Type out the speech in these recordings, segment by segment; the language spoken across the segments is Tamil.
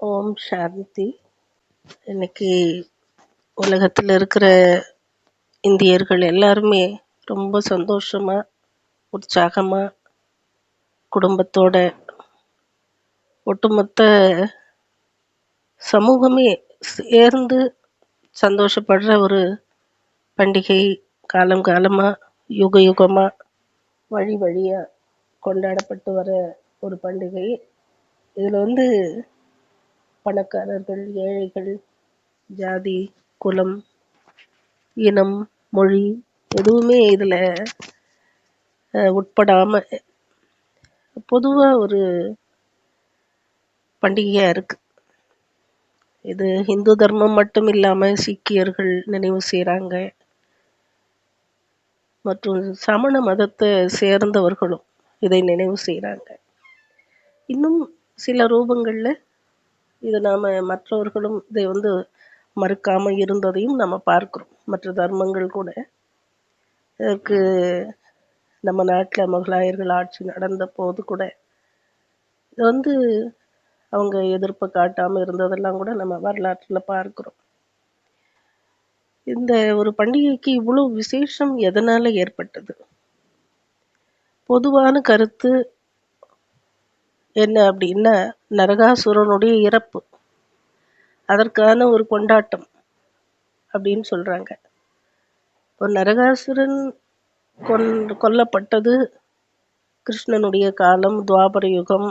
ஓம் சாந்தி. இன்னைக்கு உலகத்தில் இருக்கிற இந்தியர்கள் எல்லாருமே ரொம்ப சந்தோஷமா உற்சாகமா குடும்பத்தோட ஒட்டுமொத்த சமூகமே சேர்ந்து சந்தோஷப்படுற ஒரு பண்டிகை காலம் காலமாக யுக யுகமாக வழி வழியாக கொண்டாடப்பட்டு வர ஒரு பண்டிகை. இதில் வந்து பணக்காரர்கள் ஏழைகள் ஜாதி குலம் இனம் மொழி எதுவுமே இதில் உட்படாமல் பொதுவாக ஒரு பண்டிகையாக இருக்குது இது இந்து தர்மம் மட்டும் இல்லாமல் சீக்கியர்கள் நினைவு செய்கிறாங்க மற்றும் சமண மதத்தை சேர்ந்தவர்களும் இதை நினைவு செய்கிறாங்க இன்னும் சில ரூபங்களில் இதை நாம் மற்றவர்களும் இதை வந்து மறுக்காமல் இருந்ததையும் நம்ம பார்க்குறோம். மற்ற தர்மங்கள் கூட. இதற்கு நம்ம நாட்டில் முகலாயர்கள் ஆட்சி நடந்த போது கூட இது வந்து அவங்க எதிர்ப்பை காட்டாமல் இருந்ததெல்லாம் கூட நம்ம வரலாற்றில் பார்க்குறோம். இந்த ஒரு பண்டிகைக்கு இவ்வளோ விசேஷம் எதனால் ஏற்பட்டது? பொதுவான கருத்து என்ன அப்படின்னா நரகாசுரனுடைய இறப்பு. அதற்கான ஒரு கொண்டாட்டம் அப்படின்னு சொல்கிறாங்க இப்போ நரகாசுரன் கொன் கொல்லப்பட்டது கிருஷ்ணனுடைய காலம் துவாபர யுகம்.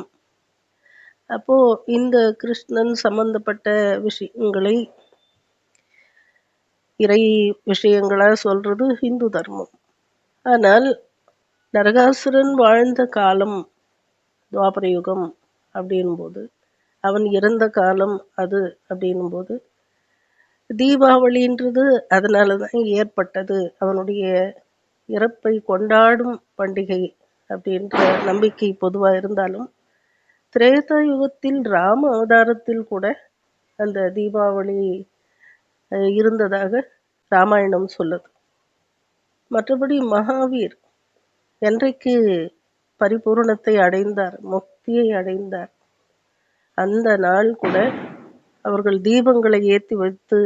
அப்போது இந்த கிருஷ்ணன் சம்பந்தப்பட்ட விஷயங்களை இறை விஷயங்களாக சொல்கிறது ஹிந்து தர்மம். ஆனால் நரகாசுரன் வாழ்ந்த காலம் துவாபர யுகம் அப்படின்போது அவன் இறந்த காலம் அது அப்படின்னும்போது தீபாவளின்றது அதனால தான் ஏற்பட்டது. அவனுடைய இறப்பை கொண்டாடும் பண்டிகை அப்படின்ற நம்பிக்கை பொதுவாக இருந்தாலும் திரேதா யுகத்தில் ராம அவதாரத்தில் கூட அந்த தீபாவளி இருந்ததாக ராமாயணம் சொல்லுது. மற்றபடி மகாவீர் என்றைக்கு பரிபூரணத்தை அடைந்தார் முக்தியை அடைந்தார். அந்த நாள் கூட அவர்கள் தீபங்களை ஏற்றி வைத்து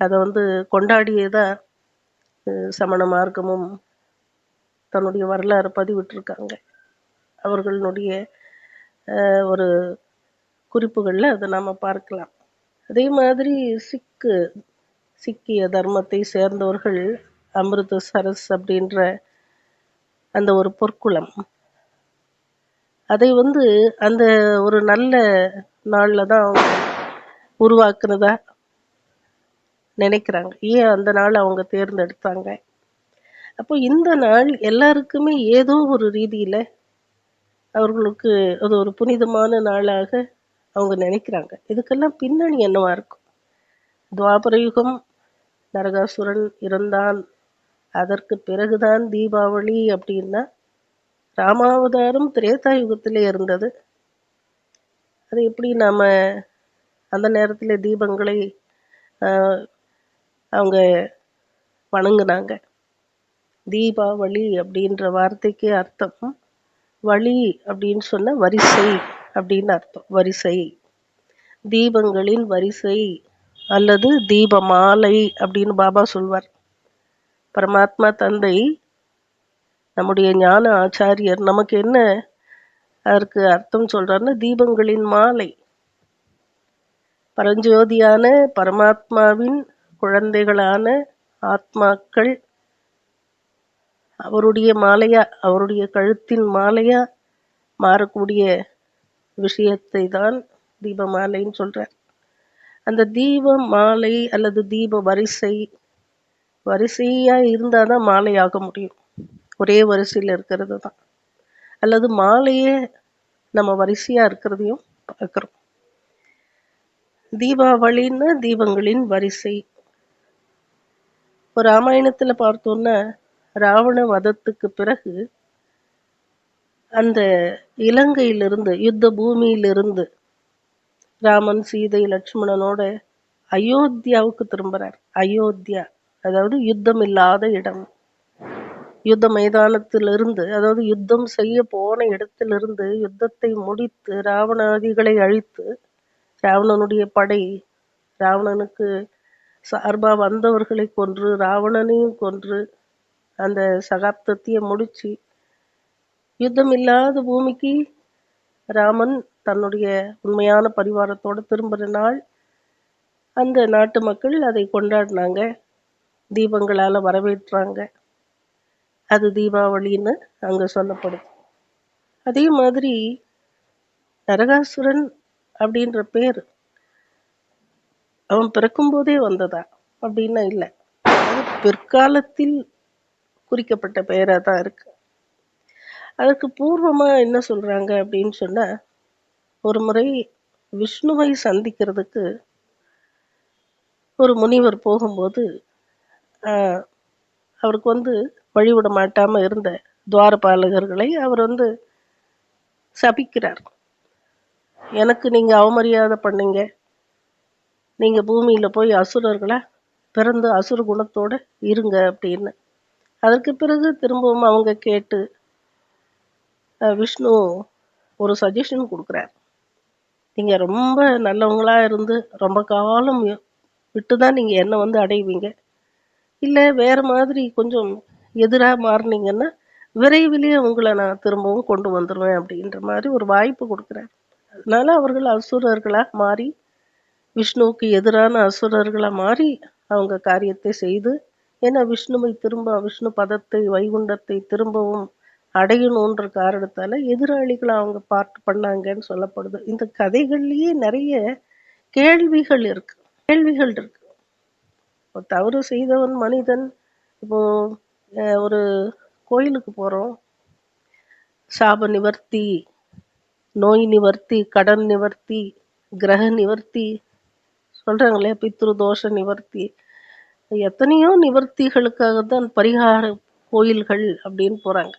அதை வந்து கொண்டாடியதா சமண மார்க்கமும் தன்னுடைய வரலாறு பதிவிட்டிருக்காங்க. அவர்களுடைய ஒரு குறிப்புகளில் அதை நாம் பார்க்கலாம். அதே மாதிரி சிக்கு சிக்கிய தர்மத்தை சேர்ந்தவர்கள் அமிர்த சரஸ் அப்படின்ற அந்த ஒரு பொற்குளம். அதை வந்து அந்த ஒரு நல்ல நாளில் தான் உருவாக்குனதா நினைக்கிறாங்க. ஏன் அந்த நாள் அவங்க தேர்ந்தெடுத்தாங்க? அப்போ இந்த நாள் எல்லாருக்குமே ஏதோ ஒரு ரீதியில் அவர்களுக்கு அது ஒரு புனிதமான நாளாக அவங்க நினைக்கிறாங்க. இதுக்கெல்லாம் பின்னணி என்னவா இருக்கும்? துவாபர யுகம் நரகாசுரன் இருந்தான் அதற்கு பிறகுதான் தீபாவளி அப்படின்னா ராமாவதாரம் திரேதா யுகத்திலே இருந்தது. அது எப்படி நாம் அந்த நேரத்தில் தீபங்களை அவங்க வணங்கினாங்க. தீபாவளி அப்படின்ற வார்த்தைக்கு அர்த்தம் வழி அப்படின்னு சொன்ன வரிசை அப்படின்னு அர்த்தம். வரிசை. தீபங்களின் வரிசை அல்லது தீப மாலை அப்படின்னு பாபா சொல்வார். பரமாத்மா தந்தை நம்முடைய ஞான ஆச்சாரியர் நமக்கு என்ன அதற்கு அர்த்தம் சொல்றாருன்னா தீபங்களின் மாலை. பரஞ்சோதியான பரமாத்மாவின் குழந்தைகளான ஆத்மாக்கள் அவருடைய மாலையா அவருடைய கழுத்தின் மாலையா மாறக்கூடிய விஷயத்தை தான் தீப மாலைன்னு சொல்றார். அந்த தீப மாலை அல்லது தீப வரிசை வரிசையா இருந்தால் தான் மாலை ஆக முடியும். ஒரே வரிசையில் இருக்கிறது தான் அல்லது மாலையே நம்ம வரிசையா இருக்கிறதையும் பார்க்குறோம். தீபாவளின்னா தீபங்களின் வரிசை. இப்போ ராமாயணத்தில் பார்த்தோன்னா ராவண வதத்துக்கு பிறகு அந்த இலங்கையிலிருந்து யுத்த பூமியிலிருந்து ராமன் சீதை லட்சுமணனோட அயோத்தியாவுக்கு திரும்புறார். அயோத்தியா. அதாவது யுத்தம் இல்லாத இடம். யுத்த மைதானத்திலிருந்து அதாவது யுத்தம் செய்ய போன இடத்திலிருந்து யுத்தத்தை முடித்து ராவணாதிகளை அழித்து ராவணனுடைய படை ராவணனுக்கு சார்பா வந்தவர்களை கொன்று ராவணனையும் கொன்று அந்த சகாப்தத்தையே முடிச்சு யுத்தம் இல்லாத பூமிக்கு ராமன் தன்னுடைய உண்மையான பரிவாரத்தோடு திரும்புகிற நாள் அந்த நாட்டு மக்கள் அதை கொண்டாடினாங்க. தீபங்களால் வரவேற்றாங்க. அது தீபாவளின்னு அங்கே சொல்லப்படுது. அதே மாதிரி நரகாசுரன் அப்படின்ற பேர் அவன் பிறக்கும்போதே வந்ததா அப்படின்னா இல்லை. அது பிற்காலத்தில் குறிக்கப்பட்ட பெயராக தான் இருக்கு. அதற்கு பூர்வமாக என்ன சொல்கிறாங்க அப்படின்னு சொன்னால் ஒரு முறை விஷ்ணுவை சந்திக்கிறதுக்கு ஒரு முனிவர் போகும்போது அவருக்கு வந்து வழிவிட மாட்டாமல் இருந்த துவாரபாலகர்களை அவர் வந்து சபிக்கிறார். எனக்கு நீங்கள் அவமரியாதை பண்ணீங்க. நீங்கள் பூமியில் போய் அசுரர்களாக பிறந்து அசுர குணத்தோட இருங்க அப்படின்னு. அதற்கு பிறகு திரும்பவும் அவங்க கேட்டு விஷ்ணு ஒரு சஜஷன் கொடுக்குறார். நீங்கள் ரொம்ப நல்லவங்களாக இருந்து ரொம்ப காலம் விட்டு தான் நீங்கள் என்னை வந்து அடைவீங்க. இல்லை வேற மாதிரி கொஞ்சம் எதிராக மாறுனீங்கன்னா விரைவிலேயே உங்களை நான் திரும்பவும் கொண்டு வந்துடுவேன் அப்படின்ற மாதிரி ஒரு வாய்ப்பு கொடுக்குறேன். அதனால அவர்கள் அசுரர்களாக மாறி விஷ்ணுவுக்கு எதிரான அசுரர்களாக மாறி அவங்க காரியத்தை செய்து ஏன்னா விஷ்ணுவை திரும்ப விஷ்ணு பதத்தை வைகுண்டத்தை திரும்பவும் அடையணுன்ற காரணத்தால் எதிராளிகளை அவங்க பார்ட் பண்ணாங்கன்னு சொல்லப்படுது. இந்த கதைகள்லேயே நிறைய கேள்விகள் இருக்கு. கேள்விகள் இருக்கு. தவறு செய்தவன் மனிதன். இப்போ ஒரு கோயிலுக்கு போறோம். சாப நிவர்த்தி நோய் நிவர்த்தி கடன் நிவர்த்தி கிரக நிவர்த்தி சொல்றாங்களே பித்ரு தோஷ நிவர்த்தி. எத்தனையோ நிவர்த்திகளுக்காக தான் பரிகார கோயில்கள் அப்படின்னு போறாங்க.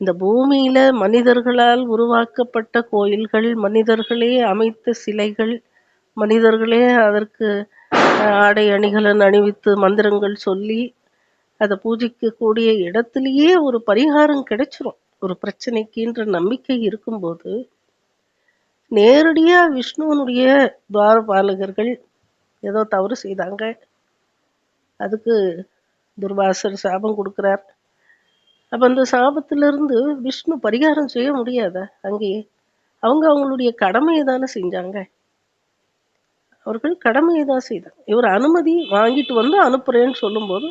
இந்த பூமியில மனிதர்களால் உருவாக்கப்பட்ட கோயில்கள் மனிதர்களே அமைத்த சிலைகள் மனிதர்களே அதற்கு ஆடை அணிகலன் அணிவித்து மந்திரங்கள் சொல்லி அதை பூஜிக்கக்கூடிய இடத்துலையே ஒரு பரிகாரம் கிடைச்சிரும். ஒரு பிரச்சனைக்குன்ற நம்பிக்கை இருக்கும்போது நேரடியாக விஷ்ணுவனுடைய துவாரபாலகர்கள் ஏதோ தவறு செய்தாங்க. அதுக்கு துர்வாசர் சாபம் கொடுக்குறார். அப்போ அந்த சாபத்திலிருந்து விஷ்ணு பரிகாரம் செய்ய முடியாத? அங்கேயே அவங்க அவங்களுடைய கடமையை தானே செஞ்சாங்க. அவர்கள் கடமையை தான் செய்தாங்க இவர் அனுமதி வாங்கிட்டு வந்து அனுப்புறேன்னு சொல்லும்போது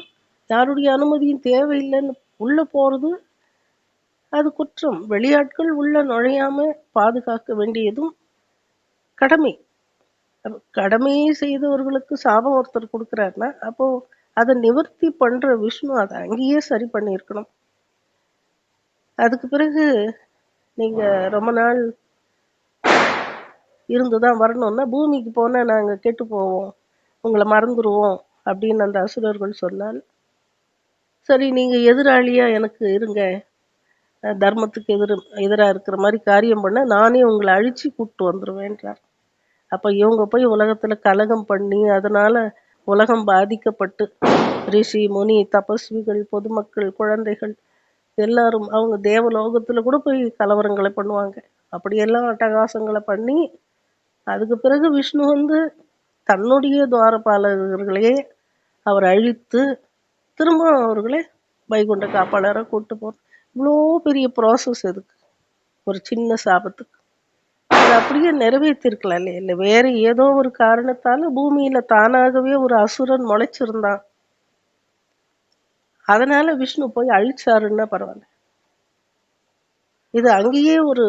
யாருடைய அனுமதியும் தேவையில்லைன்னு உள்ள போறது அது குற்றம். வெளியாட்கள் உள்ள நுழையாம பாதுகாக்க வேண்டியதும் கடமை. கடமையை செய்தவர்களுக்கு சாபம் ஒருத்தர் கொடுக்குறாருன்னா அப்போ அதை நிவர்த்தி பண்ற விஷ்ணு அதை அங்கேயே சரி பண்ணியிருக்கணும். அதுக்கு பிறகு நீங்க ரொம்ப நாள் இருந்து தான் வரணும்னா பூமிக்கு போனால் நாங்கள் கெட்டு போவோம். உங்களை மறந்துடுவோம் அப்படின்னு அந்த அசுரர்கள் சொன்னால் சரி நீங்கள் எதிராளியாக எனக்கு இருங்க. தர்மத்துக்கு எதிர் எதிராக இருக்கிற மாதிரி காரியம் பண்ண நானே உங்களை அழிச்சு கூப்பிட்டு வந்துடுவேன்றார் அப்போ இவங்க போய் உலகத்தில் கலகம் பண்ணி அதனால் உலகம் பாதிக்கப்பட்டு ரிஷி முனி தபஸ்விகள் பொதுமக்கள் குழந்தைகள் எல்லாரும் அவங்க தேவலோகத்தில் கூட போய் கலவரங்களை பண்ணுவாங்க. அப்படியெல்லாம் அட்டகாசங்களை பண்ணி அதுக்கு பிறகு விஷ்ணு வந்து தன்னுடைய துவாரபாலகர்களையே அவர் அழித்து திரும்ப அவர்களே வைகுண்ட காப்பாளரை கூப்பிட்டு போற இவ்வளோ பெரிய ப்ராசஸ் எதுக்கு? ஒரு சின்ன சாபத்துக்கு. அது அப்படியே நிறைவேற்றிருக்கலாம் இல்லையா? இல்லை வேற ஏதோ ஒரு காரணத்தால் பூமியில தானாகவே ஒரு அசுரன் முளைச்சிருந்தான். அதனால விஷ்ணு போய் அழிச்சாருன்னா பரவாயில்ல. இது அங்கேயே ஒரு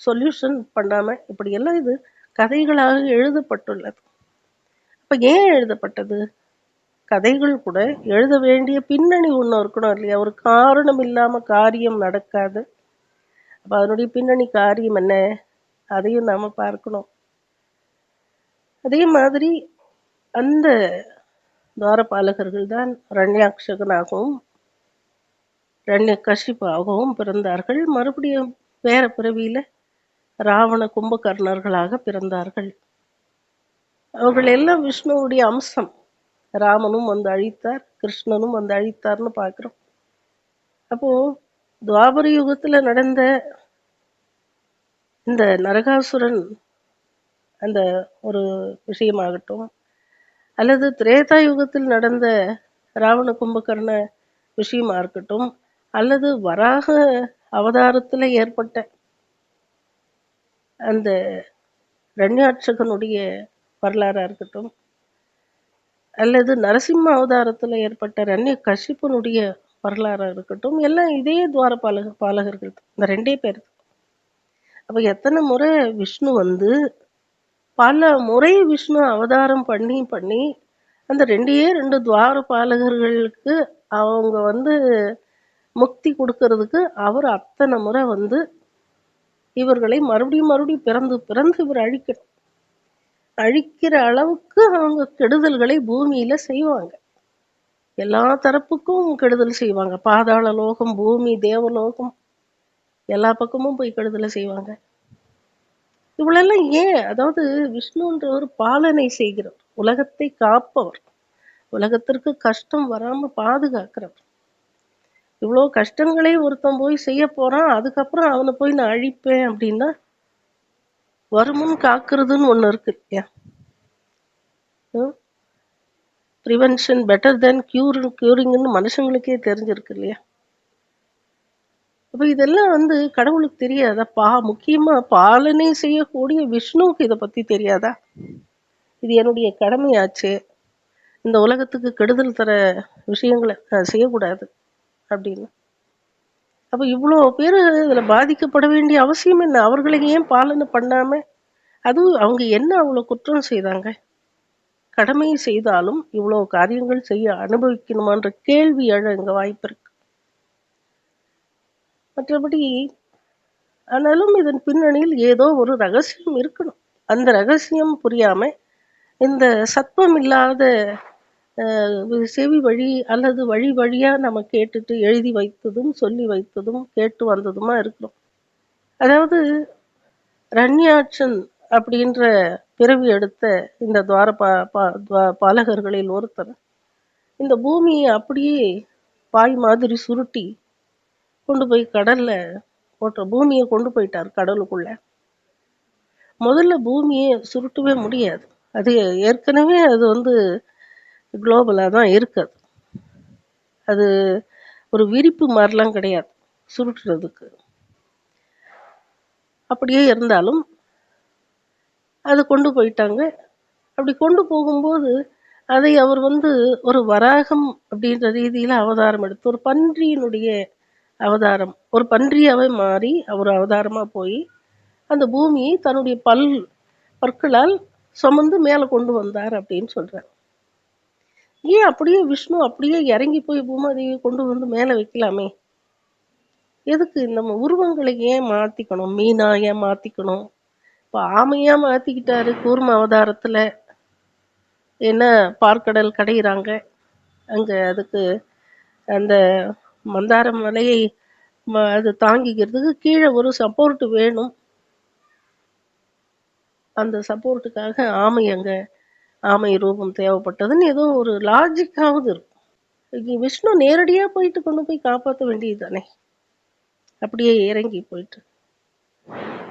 சொல்யூஷன் பண்ணாம இப்படியெல்லாம் இது கதைகளாக எழுதப்பட்டுள்ளது. அப்ப ஏன் எழுதப்பட்டது? கதைகள் கூட எழுத வேண்டிய பின்னணி ஒன்று இருக்கணும் இல்லையா? ஒரு காரணம் இல்லாம காரியம் நடக்காது. அப்ப அதனுடைய பின்னணி காரியம் என்ன? அதையும் நாம பார்க்கணும். அதே மாதிரி அந்த துவாரபாலகர்கள் தான் ரண்யாக்ஷகனாகவும் ரண்யகசிபாகவும் பிறந்தார்கள். மறுபடியும் வேற பிறவியில ராவண கும்பகர்ணர்களாக பிறந்தார்கள். அவர்கள் எல்லாம் விஷ்ணுவுடைய அம்சம். ராமனும் வந்து அழித்தார் கிருஷ்ணனும் வந்து அழித்தார்னு பார்க்குறோம். அப்போ துவாபர யுகத்துல நடந்த இந்த நரகாசுரன் அந்த ஒரு விஷயமாகட்டும் அல்லது திரேதா யுகத்தில் நடந்த ராவண கும்பகர்ண விஷயமா இருக்கட்டும் அல்லது வராக அவதாரத்துல ஏற்பட்ட அந்த ரண்யாட்சகனுடைய வரலாறாக இருக்கட்டும் அல்லது நரசிம்ம அவதாரத்தில் ஏற்பட்ட ரண்ய கஷிப்பனுடைய வரலாறாக இருக்கட்டும் எல்லாம் இதே துவார பாலக பாலகர்கள் தான். இந்த ரெண்டே பேர் அப்போ எத்தனை முறை விஷ்ணு வந்து பல முறை விஷ்ணு அவதாரம் பண்ணி பண்ணி அந்த ரெண்டே ரெண்டு துவார பாலகர்களுக்கு அவங்க வந்து முக்தி கொடுக்கறதுக்கு அவர் அத்தனை முறை வந்து இவர்களை மறுபடியும் மறுபடியும் பிறந்து பிறந்து இவர் அழிக்கணும் அழிக்கிற அளவுக்கு அவங்க கெடுதல்களை பூமியில செய்வாங்க. எல்லா தரப்புக்கும் கெடுதல் செய்வாங்க. பாதாள லோகம் பூமி தேவலோகம் எல்லா பக்கமும் போய் கெடுதலை செய்வாங்க. இவ்வளெல்லாம் ஏன்? அதாவது விஷ்ணுன்றவர் பாலனை செய்கிறவர் உலகத்தை காப்பவர் உலகத்திற்கு கஷ்டம் வராம பாதுகாக்கிறவர். இவ்வளோ கஷ்டங்களே ஒருத்தன் போய் செய்ய போறான் அதுக்கப்புறம் அவனை போய் நான் அழிப்பேன் அப்படின்னா வருமுன் காக்குறதுன்னு ஒன்று இருக்கு. இல்லையா ப்ரிவென்ஷன் பெட்டர் தென் கியூர் கியூரிங்னு மனுஷங்களுக்கே தெரிஞ்சிருக்கு இல்லையா? அப்போ இதெல்லாம் வந்து கடவுளுக்கு தெரியாதா? பா முக்கியமா பாலனை செய்யக்கூடிய விஷ்ணுவுக்கு இதை பத்தி தெரியாதா? இது என்னுடைய கடமையாச்சு. இந்த உலகத்துக்கு கெடுதல் தர விஷயங்களை செய்யக்கூடாது. அப்படின்னு அப்ப இவ்வளோ பேர் இதுல பாதிக்கப்பட வேண்டிய அவசியம் என்ன? அவர்களை ஏன் பாலனை பண்ணாம? அதுவும் அவங்க என்ன அவ்வளவு குற்றம் செய்தாங்க? கடமை செய்தாலும் இவ்வளவு காரியங்கள் செய்ய அனுபவிக்கணுமான்ற கேள்வி எழ இங்கே வாய்ப்பு இருக்கு. மற்றபடி ஆனாலும் இதன் பின்னணியில் ஏதோ ஒரு ரகசியம் இருக்கணும். அந்த ரகசியம் புரியாம இந்த சத்வம் இல்லாத செவி வழி அல்லது வழி வழியா நம்ம கேட்டுட்டு எழுதி வைத்ததும் சொல்லி வைத்ததும் கேட்டு வந்ததுமா இருக்கிறோம் அதாவது ரண்யாட்சன் அப்படின்ற பிறவி எடுத்த இந்த துவார பா பா- துவா- பாலகர்களில் ஒருத்தர் இந்த பூமியை அப்படியே பாய் மாதிரி சுருட்டி கொண்டு போய் கடல்ல போட்ட பூமியை கொண்டு போயிட்டார் கடலுக்குள்ள. முதல்ல பூமியை சுருட்டவே முடியாது. அது ஏற்கனவே அது வந்து குளோபலாக தான் இருக்குது. அது ஒரு விரிப்பு மாதிரிலாம் கிடையாது சுருட்டுறதுக்கு. அப்படியே இருந்தாலும் அதை கொண்டு போயிட்டாங்க. அப்படி கொண்டு போகும்போது அதை அவர் வந்து ஒரு வராகம் அப்படின்ற ரீதியில் அவதாரம் எடுத்து ஒரு பன்றியினுடைய அவதாரம் ஒரு பன்றியாகவே மாறி அவர் அவதாரமாக போய் அந்த பூமியை தன்னுடைய பல் பற்களால் சுமந்து மேலே கொண்டு வந்தார் அப்படின்னு சொல்கிறார் ஏன் அப்படியே விஷ்ணு அப்படியே இறங்கி போய் பூமாதேவியை கொண்டு வந்து மேலே வைக்கலாமே? எதுக்கு நம்ம உருவங்களை ஏன் மாற்றிக்கணும் மீனா ஏன் மாற்றிக்கணும் இப்போ ஆமையாக மாற்றிக்கிட்டாரு கூர்ம அவதாரத்தில். என்ன பார்க்கடல் கடையிறாங்க. அங்கே அதுக்கு அந்த மந்தார மலையை ம- அது தாங்கிக்கிறதுக்கு கீழே ஒரு சப்போர்ட் வேணும். அந்த சப்போர்ட்டுக்காக ஆமை அங்கே ஆமை ரூபம் தேவைப்பட்டதுன்னு ஏதோ ஒரு லாஜிக்காவது இருக்கும். விஷ்ணு நேரடியாக போயிட்டு கொண்டு போய் காப்பாற்ற வேண்டியது தானே அப்படியே இறங்கி போயிட்டு.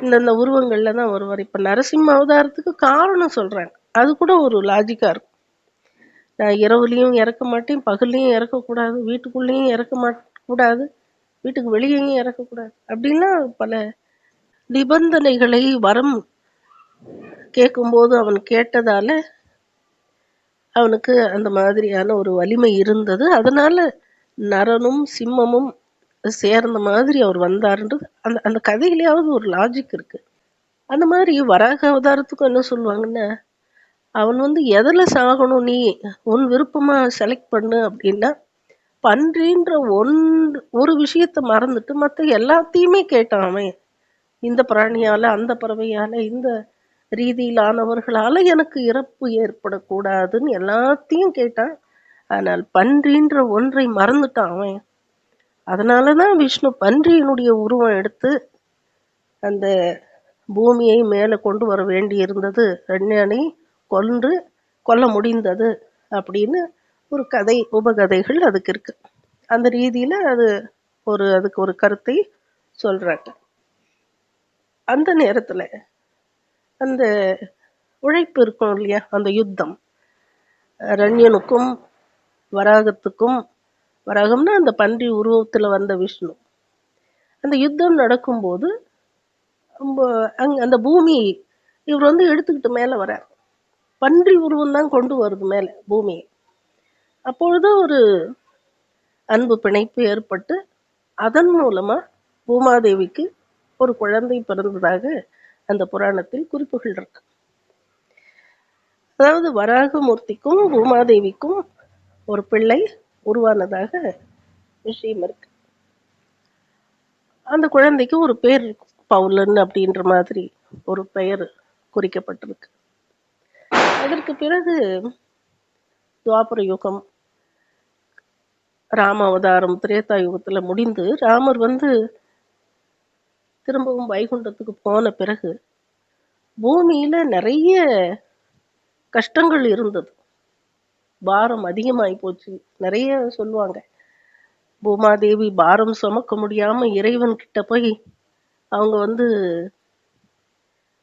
இந்தந்த உருவங்கள்ல தான் வருவார். இப்ப நரசிம்ம அவதாரத்துக்கு காரணம் சொல்றாங்க. அது கூட ஒரு லாஜிக்கா இருக்கும். நான் இரவுலேயும் இறக்க மாட்டேன் பகல்லையும் இறக்கக்கூடாது வீட்டுக்குள்ளேயும் இறக்க மாட் கூடாது வீட்டுக்கு வெளியேயும் இறக்கக்கூடாது அப்படின்லாம் பல நிபந்தனைகளை வரம் கேட்கும்போது அவன் கேட்டதால அவனுக்கு அந்த மாதிரியான ஒரு வலிமை இருந்தது. அதனால நரனும் சிம்மமும் சேர்ந்த மாதிரி அவர் வந்தாருன்றது அந்த அந்த கதையிலேயாவது ஒரு லாஜிக் இருக்கு. அந்த மாதிரி வராக அவதாரத்துக்கும் என்ன சொல்லுவாங்கன்னா அவன் வந்து எதில் சாகணும் நீ? உன் விருப்பமாக செலக்ட் பண்ணு அப்படின்னா பன்றின்ற ஒன் ஒரு விஷயத்த மறந்துட்டு மற்ற எல்லாத்தையுமே கேட்டான் அவன். இந்த பிராணியால அந்த பறவையால இந்த ரீதியிலானவர்களால் எனக்கு இறப்பு ஏற்படக்கூடாதுன்னு எல்லாத்தையும் கேட்டான். ஆனால் பன்றின்ற ஒன்றை மறந்துட்டான் அவன். அதனாலதான் விஷ்ணு பன்றியினுடைய உருவம் எடுத்து அந்த பூமியை மேலே கொண்டு வர வேண்டி இருந்தது ரண்யனை கொன்று கொல்ல முடிந்தது அப்படின்னு ஒரு கதை உபகதைகள் அதுக்கு இருக்கு. அந்த ரீதியில் அது ஒரு அதுக்கு ஒரு கருத்தை சொல்றாங்க. அந்த நேரத்தில் அந்த உழைப்பு இருக்கும் இல்லையா? அந்த யுத்தம். ரண்யனுக்கும் வராகத்துக்கும் வராகம்னா அந்த பன்றி உருவத்தில் வந்த விஷ்ணு. அந்த யுத்தம் நடக்கும்போது ரொம்ப அந்த பூமி இவர் வந்து எடுத்துக்கிட்டு மேலே வரார். பன்றி உருவம் தான் கொண்டு வருது மேலே பூமியை. அப்பொழுது ஒரு அன்பு பிணைப்பு ஏற்பட்டு அதன் மூலமாக பூமாதேவிக்கு ஒரு குழந்தை பிறந்ததாக அந்த புராணத்தில் குறிப்புகள் இருக்கு. அதாவது வராகமூர்த்திக்கும் உமாதேவிக்கும் ஒரு பிள்ளை உருவானதாக விஷயம் இருக்கு. அந்த குழந்தைக்கு ஒரு பேர் பவுலன் அப்படின்ற மாதிரி ஒரு பெயர் குறிக்கப்பட்டிருக்கு. அதற்கு பிறகு துவாபர யுகம் ராம அவதாரம் திரேதா யுகத்துல முடிந்து ராமர் வந்து திரும்பவும் வைகுண்டத்துக்கு போன பிறகு பூமியில நிறைய கஷ்டங்கள் இருந்தது. பாரம் அதிகமாகி போச்சு. நிறைய சொல்லுவாங்க. பூமாதேவி பாரம் சுமக்க முடியாம இறைவன் கிட்ட போய் அவங்க வந்து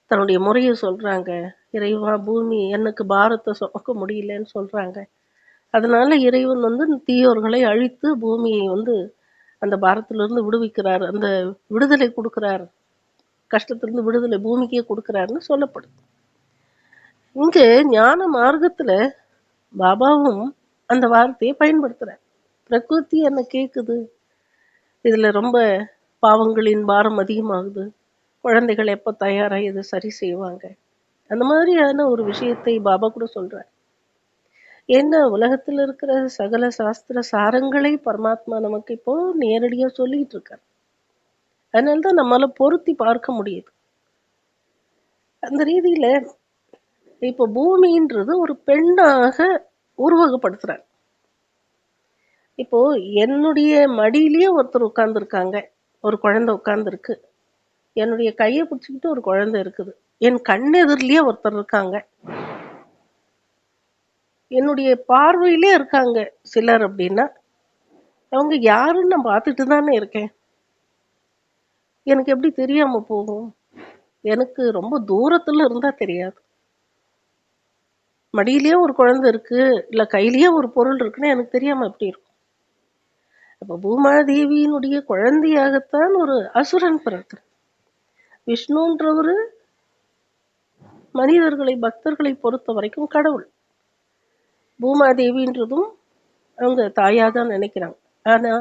தன்னுடைய முறையை சொல்றாங்க. இறைவா பூமி எனக்கு பாரத்தை சுமக்க முடியலன்னு சொல்றாங்க. அதனால இறைவன் வந்து தீயோர்களை அழித்து பூமியை வந்து அந்த பாரத்திலிருந்து விடுவிக்கிறார் அந்த விடுதலை கொடுக்கிறார் கஷ்டத்திலிருந்து விடுதலை பூமிக்கே கொடுக்கிறாருன்னு சொல்லப்படுது இங்க ஞான மார்க்கத்துல பாபாவும் அந்த வார்த்தையை பயன்படுத்துறார். பிரகிருதி என்ன கேக்குது? இதுல ரொம்ப பாவங்களின் பாரம் அதிகமாகுது. குழந்தைகள் எப்போ தயாராக இதை சரி செய்வாங்க? அந்த மாதிரியான ஒரு விஷயத்தை பாபா கூட சொல்றார். ஏன்னா உலகத்தில் இருக்கிற சகல சாஸ்திர சாரங்களை பரமாத்மா நமக்கு இப்போ நேரடியா சொல்லிட்டு இருக்கார். அதனால்தான் நம்மளால பொருத்தி பார்க்க முடியுது. அந்த ரீதியில இப்போ பூமின்றது ஒரு பெண்ணாக உருவகப்படுத்துறாங்க. இப்போ என்னுடைய மடியிலேயே ஒருத்தர் உட்கார்ந்துருக்காங்க. ஒரு குழந்தை உட்கார்ந்துருக்கு. என்னுடைய கையை பிடிச்சிக்கிட்டு ஒரு குழந்தை இருக்குது. என் கண்ணெதிரிலேயே ஒருத்தர் இருக்காங்க. என்னுடைய பார்வையிலே இருக்காங்க சிலர் அப்படின்னா அவங்க யாருன்னு நான் பார்த்துட்டு தானே இருக்கேன். எனக்கு எப்படி தெரியாம போகும்? எனக்கு ரொம்ப தூரத்துல இருந்தா தெரியாது. மடியிலேயே ஒரு குழந்தை இருக்கு இல்ல கையிலேயே ஒரு பொருள் இருக்குன்னு எனக்கு தெரியாம எப்படி இருக்கும்? அப்ப பூமாதேவியினுடைய குழந்தையாகத்தான் ஒரு அசுரன் பிறக்கிறார். விஷ்ணுன்றவரு மனிதர்களை பக்தர்களை பொறுத்த வரைக்கும் கடவுள். பூமாதேவின்றதும் அவங்க தாயாக தான் நினைக்கிறாங்க. ஆனா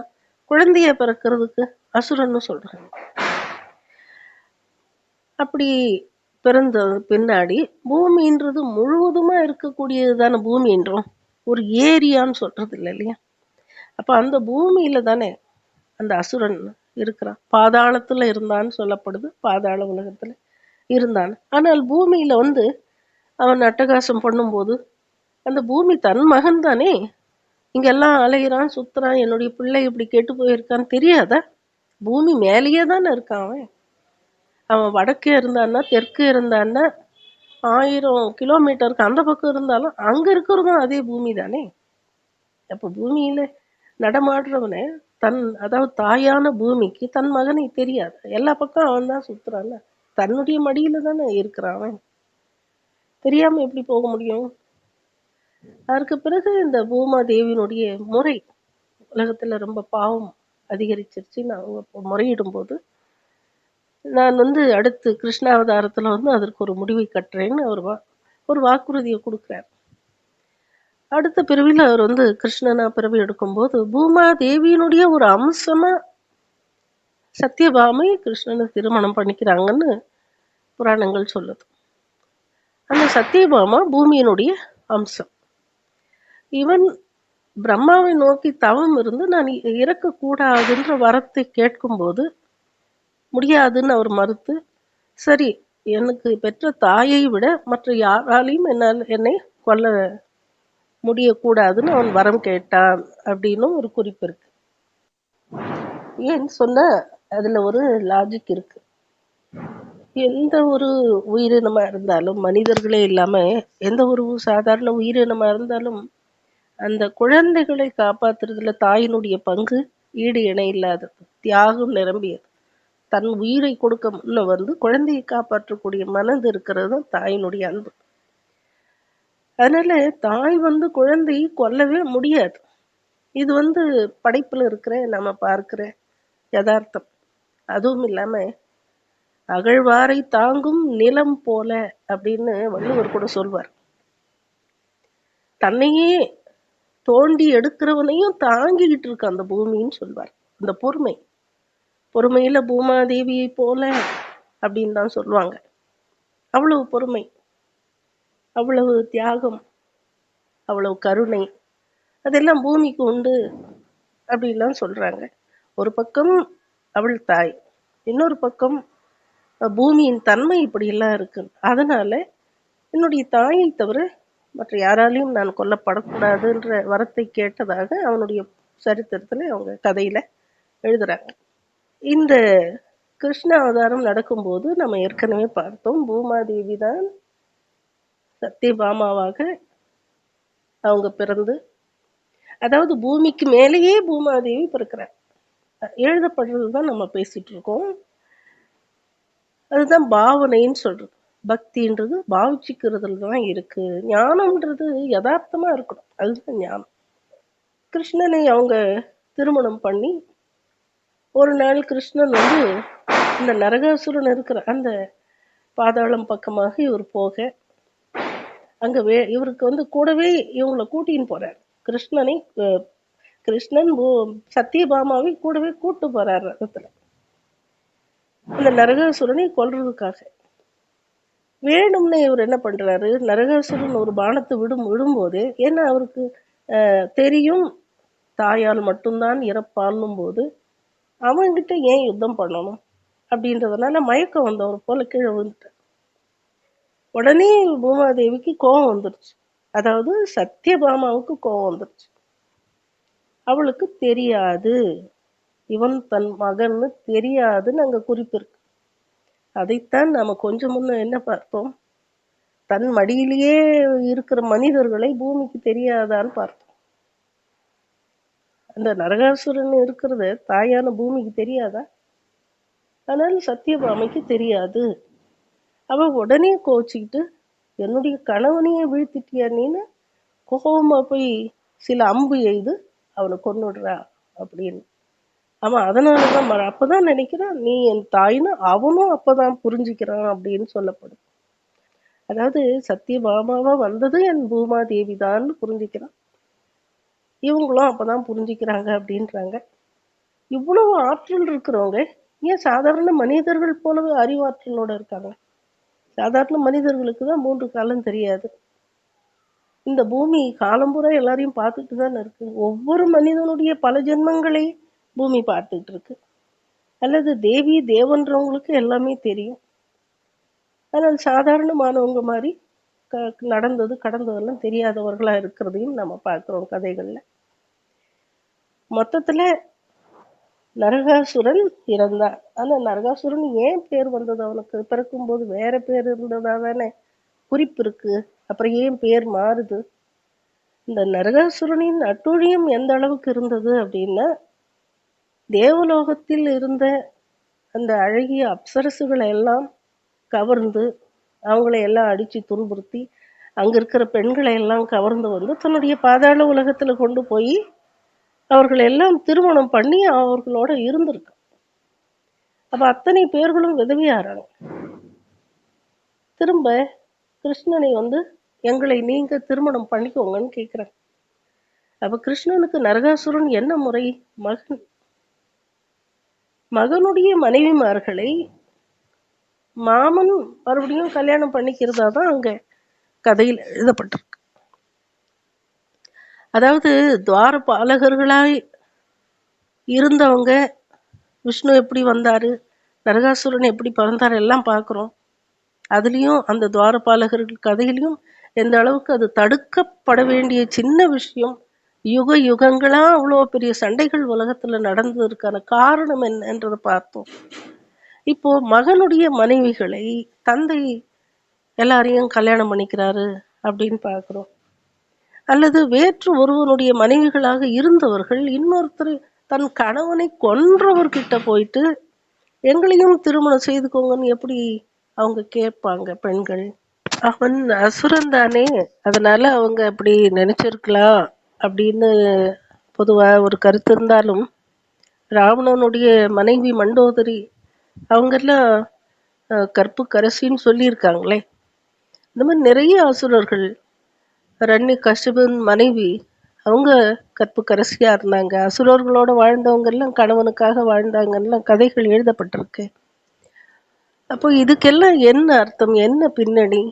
குழந்தைய பிறக்கிறதுக்கு அசுரன்னு சொல்றாங்க. அப்படி பிறந்த பின்னாடி பூமின்றது முழுவதுமா இருக்கக்கூடியது தானே பூமின்றோம்? ஒரு ஏரியான்னு சொல்றது இல்லை இல்லையா? அப்ப அந்த பூமியில தானே அந்த அசுரன் இருக்கிறான். பாதாளத்துல இருந்தான்னு சொல்லப்படுது. பாதாள உலகத்துல இருந்தான். ஆனால் பூமியில் வந்து அவன் அட்டகாசம் பண்ணும்போது அந்த பூமி தன் மகன் தானே? இங்கெல்லாம் அலையிறான் சுத்துறான் என்னுடைய பிள்ளை இப்படி கெட்டு போயிருக்கான்னு தெரியாதா? பூமி மேலேயே தானே இருக்கான் அவன். அவன் வடக்கே இருந்தான்னா தெற்கே இருந்தான்னா ஆயிரம் கிலோமீட்டருக்கு அந்த பக்கம் இருந்தாலும் அங்கே இருக்கிறதும் அதே பூமி தானே? அப்போ பூமியில் நடமாடுறவனை தன் அதாவது தாயான பூமிக்கு தன் மகனை தெரியாது? எல்லா பக்கம் அவன் தான் சுத்துறான்ல. தன்னுடைய மடியில தானே இருக்கிறான் அவன். தெரியாம எப்படி போக முடியும்? அதற்கு பிறகு இந்த பூமா தேவியினுடைய முறை உலகத்துல ரொம்ப பாவம் அதிகரிச்சிருச்சு நான் அவங்க முறையிடும் போது நான் வந்து அடுத்து கிருஷ்ணாவதாரத்துல வந்து அதற்கு ஒரு முடிவை கட்டுறேன்னு அவர் வா ஒரு வாக்குறுதியை கொடுக்குறார். அடுத்த பிறவியில் அவர் வந்து கிருஷ்ணனா பிறவி எடுக்கும்போது பூமா தேவியினுடைய ஒரு அம்சமா சத்யபாமை கிருஷ்ணனை திருமணம் பண்ணிக்கிறாங்கன்னு புராணங்கள் சொல்லுது. அந்த சத்யபாமா பூமியினுடைய அம்சம். இவன் பிரம்மாவை நோக்கி தவம் இருந்து நான் இ- இறக்கக்கூடாதுன்ற வரத்தை கேட்கும்போது முடியாதுன்னு அவர் மறுத்து சரி எனக்கு பெற்ற தாயை விட மற்ற யாராலையும் என்னால் என்னை கொல்ல முடியக்கூடாதுன்னு அவன் வரம் கேட்டான் அப்படின்னும் ஒரு குறிப்பு இருக்கு. ஏன்னு சொன்ன அதுல ஒரு லாஜிக் இருக்கு. எந்த ஒரு உயிரினமா இருந்தாலும் மனிதர்களே இல்லாம எந்த ஒரு சாதாரண உயிரினமா இருந்தாலும் அந்த குழந்தைகளை காப்பாத்துறதுல தாயினுடைய பங்கு ஈடு இணை இல்லாதது தியாகம் நிரம்பியது. தன் உயிரை கொடுக்க முன்ன வந்து குழந்தையை காப்பாற்றக்கூடிய மனது இருக்கிறது தான் தாயினுடைய அன்பு. அதனால தாய் வந்து குழந்தையை கொல்லவே முடியாது. இது வந்து படைப்புல இருக்கிற நம்ம பார்க்கிற யதார்த்தம். அதுவும் இல்லாம அகழ்வாரை தாங்கும் நிலம் போல அப்படின்னு வள்ளுவர் கூட சொல்வார். தன்னையே தோண்டி எடுக்கிறவனையும் தாங்கிக்கிட்டு இருக்கு அந்த பூமின்னு சொல்வார். அந்த பொறுமை. பொறுமையில பூமாதேவியை போல அப்படின்னு தான் சொல்லுவாங்க. அவ்வளவு பொறுமை. அவ்வளவு தியாகம். அவ்வளவு கருணை. அதெல்லாம் பூமிக்கு உண்டு அப்படின்லாம் சொல்றாங்க. ஒரு பக்கம் அவள் தாய் இன்னொரு பக்கம் பூமியின் தன்மை இப்படியெல்லாம் இருக்கு. அதனால என்னுடைய தாயை தவிர மற்ற யாராலையும் நான் கொல்லப்படக்கூடாதுன்ற வரத்தை கேட்டதாக அவனுடைய சரித்திரத்தில் அவங்க கதையில் எழுதுறாங்க. இந்த கிருஷ்ண அவதாரம் நடக்கும்போது நம்ம ஏற்கனவே பார்த்தோம். பூமாதேவி தான் சத்தியபாமாவாக அவங்க பிறந்து அதாவது பூமிக்கு மேலேயே பூமாதேவி பிறக்கிறார். எழுதப்படுறது தான் நம்ம பேசிட்டு இருக்கோம். அதுதான் பாவனைன்னு சொல்றது. பக்தின்றது பாவிச்சிக்கிறதுல தான் இருக்கு. ஞானம்ன்றது யதார்த்தமா இருக்கணும். அதுதான் ஞானம். கிருஷ்ணனை அவங்க திருமணம் பண்ணி ஒரு நாள் கிருஷ்ணன் வந்து இந்த நரகாசுரன் இருக்கிற அந்த பாதாளம் பக்கமாக இவர் போக அங்க வே இவருக்கு வந்து கூடவே இவங்களை கூட்டின்னு போறார். கிருஷ்ணனை கிருஷ்ணன் சத்தியபாமாவை கூடவே கூட்டு போறார் ரதத்துல. அந்த நரகாசுரனை கொல்றதுக்காக. வேணும்னு இவர் என்ன பண்றாரு? நரகாசுரன் ஒரு பானத்தை விடும் விடும்போது ஏன்னா அவருக்கு அஹ், தெரியும் தாயால் மட்டும்தான் இறப்பாலும் போது அவன்கிட்ட ஏன் யுத்தம் பண்ணணும் அப்படின்றதுனால மயக்கம் வந்தவர் போல கீழே விழுந்துட்டார். உடனே பூமாதேவிக்கு கோபம் வந்துருச்சு. அதாவது சத்யபாமாவுக்கு கோபம் வந்துருச்சு. அவளுக்கு தெரியாது. இவன் தன் மகன்னு தெரியாதுன்னு அங்க குறிப்பிருக்கு அதைத்தான் நாம கொஞ்சம் முன்ன என்ன பார்த்தோம்? தன் மடியிலேயே இருக்கிற மனிதர்களை பூமிக்கு தெரியாதான்னு பார்த்தோம். அந்த நரகாசுரன் இருக்கிறத தாயான பூமிக்கு தெரியாதா? ஆனால் சத்தியபாமைக்கு தெரியாது. அவ உடனே கோச்சிக்கிட்டு என்னுடைய கணவனையே வீழ்த்திட்டியா நீன்னு கோபமா போய் சில அம்பு எய்து அவனை கொண்டுடுறா அப்படின்னு. அவன் அதனாலதான் மற- அப்பதான் நினைக்கிறான் நீ என் தாயின்னு அவனும் அப்பதான் புரிஞ்சுக்கிறான் அப்படின்னு சொல்லப்படும். அதாவது சத்தியபாமாவா வந்தது என் பூமாதேவி தான் புரிஞ்சுக்கிறான். இவங்களும் அப்பதான் புரிஞ்சுக்கிறாங்க அப்படின்றாங்க. இவ்வளவு ஆற்றல் இருக்கிறவங்க ஏன் சாதாரண மனிதர்கள் போலவே அறிவாற்றலோட இருக்காங்க? சாதாரண மனிதர்களுக்கு தான் மூன்று காலம் தெரியாது. இந்த பூமி காலம்புற எல்லாரையும் பார்த்துட்டு தானே இருக்கு. ஒவ்வொரு மனிதனுடைய பல ஜென்மங்களை பூமி பார்த்துட்டு இருக்கு அல்லது தேவி தேவன்றவங்களுக்கு எல்லாமே தெரியும். ஆனால் சாதாரணமானவங்க மாதிரி க- நடந்தது கடந்ததெல்லாம் தெரியாதவர்களாக இருக்கிறதையும் நம்ம பார்க்குறோம் கதைகளில். மொத்தத்தில் நரகாசுரன் இறந்தான் ஆனால் நரகாசுரன் ஏன் பேர் வந்தது? அவனுக்கு பிறக்கும்போது வேற பேர் இருந்ததா தானே? குறிப்பு இருக்கு. அப்புறம் ஏன் பேர் மாறுது? இந்த நரகாசுரனின் அட்டூழியம் எந்த அளவுக்கு இருந்தது அப்படின்னா தேவலோகத்தில் இருந்த அந்த அழகிய அப்சரசுகளை எல்லாம் கவர்ந்து அவங்களை எல்லாம் அடித்து துன்புறுத்தி அங்கே இருக்கிற பெண்களை எல்லாம் கவர்ந்து வந்து தன்னுடைய பாதாள உலகத்தில் கொண்டு போய் அவர்கள் எல்லாம் திருமணம் பண்ணி அவர்களோட இருந்திருக்கு அப்போ அத்தனை பேர்களும் விதவியாறாங்க திரும்ப கிருஷ்ணனை வந்து எங்களை நீங்கள் திருமணம் பண்ணிக்கோங்கன்னு கேட்குறாங்க அப்போ கிருஷ்ணனுக்கு நரகாசுரன் என்ன முறை? மகன் மகனுடைய மனைவிமார்களை மாமன் மறுபடியும் கல்யாணம் பண்ணிக்கிறதா தான் அங்க கதையில் எழுதப்பட்டிருக்கு. அதாவது துவாரபாலகர்களாய் இருந்தவங்க விஷ்ணு எப்படி வந்தாரு நரகாசுரன் எப்படி பிறந்தார் எல்லாம் பார்க்குறோம். அதுலேயும் அந்த துவாரபாலகர்கள் கதையிலையும் எந்த அளவுக்கு அது தடுக்கப்பட வேண்டிய சின்ன விஷயம் யுக யுகங்களா அவ்வளோ பெரிய சண்டைகள் உலகத்துல நடந்ததற்கான காரணம் என்னன்றதை பார்த்தோம். இப்போ மகனுடைய மனைவிகளை தந்தை எல்லாரையும் கல்யாணம் பண்ணிக்கிறாரு அப்படின்னு பார்க்குறோம். அல்லது வேற்று ஒருவனுடைய மனைவிகளாக இருந்தவர்கள் இன்னொருத்தர் தன் கணவனை கொன்றவர்கிட்ட போயிட்டு எங்களையும் திருமணம் செய்துக்கோங்கன்னு எப்படி அவங்க கேட்பாங்க பெண்கள்? அவன் அசுரன் தானே அதனால அவங்க அப்படி நினைச்சிருக்கலாம். அப்படின்னு பொதுவாக ஒரு கருத்து இருந்தாலும் ராவணனுடைய மனைவி மண்டோதரி அவங்கெல்லாம் கற்பு கரசின்னு சொல்லியிருக்காங்களே. இந்த மாதிரி நிறைய அசுரர்கள் ரன்னி கஷ்யபன் மனைவி அவங்க கற்பு கரசியாக இருந்தாங்க. அசுரர்களோட வாழ்ந்தவங்கெல்லாம் கணவனுக்காக வாழ்ந்தாங்கலாம் கதைகள் எழுதப்பட்டிருக்கு. அப்போ இதுக்கெல்லாம் என்ன அர்த்தம்? என்ன பின்னணி?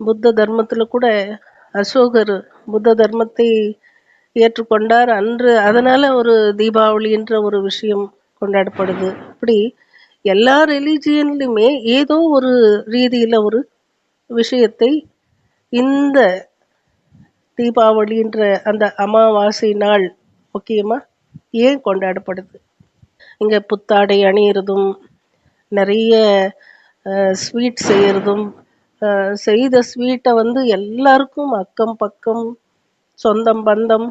புத்த தர்மத்தில் கூட அசோகர் புத்த தர்மத்தை ஏற்றுக்கொண்டார். அன்று அதனால ஒரு தீபாவளின்ற ஒரு விஷயம் கொண்டாடப்படுது. இப்படி எல்லா ரிலீஜியன்லையுமே ஏதோ ஒரு ரீதியில ஒரு விஷயத்தை இந்த தீபாவளின்ற அந்த அமாவாசை நாள் முக்கியமா ஏன் கொண்டாடப்படுது? இங்க புத்தாடை அணியிறதும் நிறைய ஸ்வீட் செய்யறதும் செய்த ஸ்வீட்டை வந்து எல்லாருக்கும் அக்கம் பக்கம் சொந்தம் பந்தம்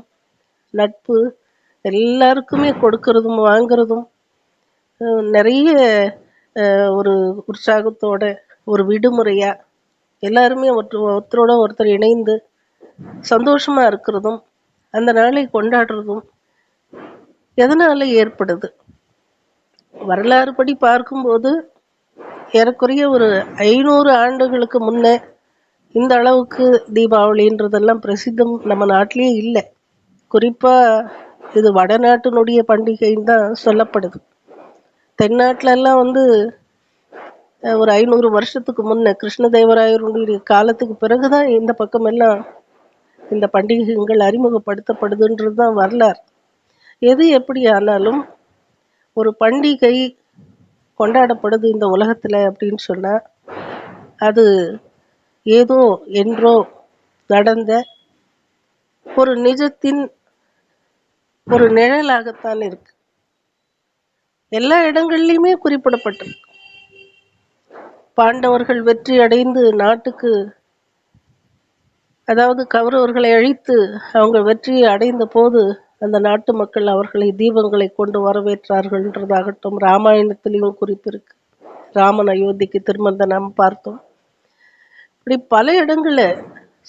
நட்பு எல்லாருக்குமே கொடுக்கறதும் வாங்குறதும் நிறைய ஒரு உற்சாகத்தோட ஒரு விடுமுறையா எல்லாருமே ஒருத்தர் ஒருத்தரோட ஒருத்தர் இணைந்து சந்தோஷமா இருக்கிறதும் அந்த நாளை கொண்டாடுறதும் எதனால ஏற்படுது? வரலாறு படி பார்க்கும்போது ஏறக்குறைய ஒரு ஐநூறு ஆண்டுகளுக்கு முன்னே இந்த அளவுக்கு தீபாவளின்றதெல்லாம் பிரசித்தம் நம்ம நாட்டிலேயே இல்லை. குறிப்பாக இது வடநாட்டினுடைய பண்டிகைன்னு தான் சொல்லப்படுது. தென்னாட்டிலெல்லாம் வந்து ஒரு ஐநூறு வருஷத்துக்கு முன்னே கிருஷ்ணதேவராயருடைய காலத்துக்கு பிறகு தான் இந்த பக்கமெல்லாம் இந்த பண்டிகைகள் அறிமுகப்படுத்தப்படுதுன்றது தான் வரலாறு. எது எப்படி ஆனாலும் ஒரு பண்டிகை கொண்டாடப்படுது இந்த உலகத்துல அப்படின்னு சொன்னா அது ஏதோ என்றோ நடந்த ஒரு நிஜத்தின் ஒரு நிழலாகத்தான் இருக்கு. எல்லா இடங்கள்லையுமே குறிப்பிடப்பட்டிருக்கு பாண்டவர்கள் வெற்றி அடைந்து நாட்டுக்கு அதாவது கௌரவர்களை அழித்து அவங்க வெற்றியை அடைந்த போது அந்த நாட்டு மக்கள் அவர்களை தீபங்களை கொண்டு வரவேற்றார்கள்ன்றதாகட்டும் ராமாயணத்திலையும் குறிப்பிருக்கு. ராமன் அயோத்திக்கு திருமந்த நாம் பார்த்தோம். இப்படி பல இடங்களை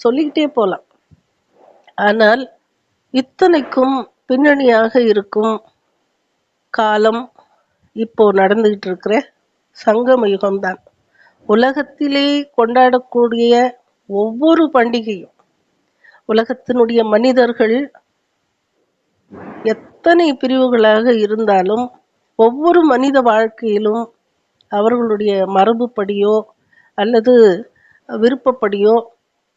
சொல்லிக்கிட்டே போகலாம் ஆனால் இத்தனைக்கும் பின்னணியாக இருக்கும் காலம் இப்போ நடந்துகிட்டு இருக்கிற சங்கம யுகம்தான். உலகத்திலே கொண்டாடக்கூடிய ஒவ்வொரு பண்டிகையும் உலகத்தினுடைய மனிதர்கள் எத்தனை பிரிவுகளாக இருந்தாலும் ஒவ்வொரு மனித வாழ்க்கையிலும் அவர்களுடைய மரபுப்படியோ அல்லது விருப்பப்படியோ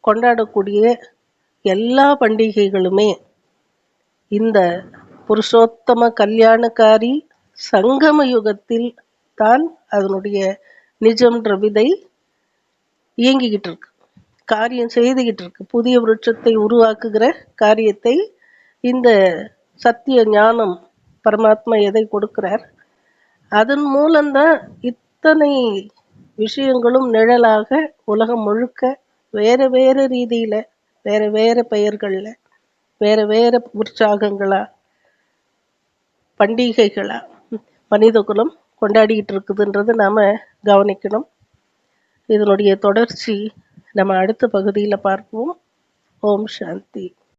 கொண்டாடக்கூடிய எல்லா பண்டிகைகளுமே இந்த புருஷோத்தம கல்யாணக்காரி சங்கம யுகத்தில் தான் அதனுடைய நிஜம்ன்ற விதை இயங்கிக்கிட்டு இருக்கு. காரியம் செய்துகிட்டு இருக்கு. புதிய விருட்சத்தை உருவாக்குகிற காரியத்தை இந்த சத்திய ஞானம் பரமாத்மா எதை கொடுக்கிறார்? அதன் மூலம்தான் இத்தனை விஷயங்களும் நிழலாக உலகம் முழுக்க வேற வேற ரீதியில வேற வேற பெயர்கள்ல வேற வேற உற்சாகங்களா பண்டிகைகளா மனிதகுலம் கொண்டாடிக்கிட்டு இருக்குதுன்றதை நாம கவனிக்கணும். இதனுடைய தொடர்ச்சி நம்ம அடுத்த பகுதியில் பார்ப்போம். ஓம் சாந்தி.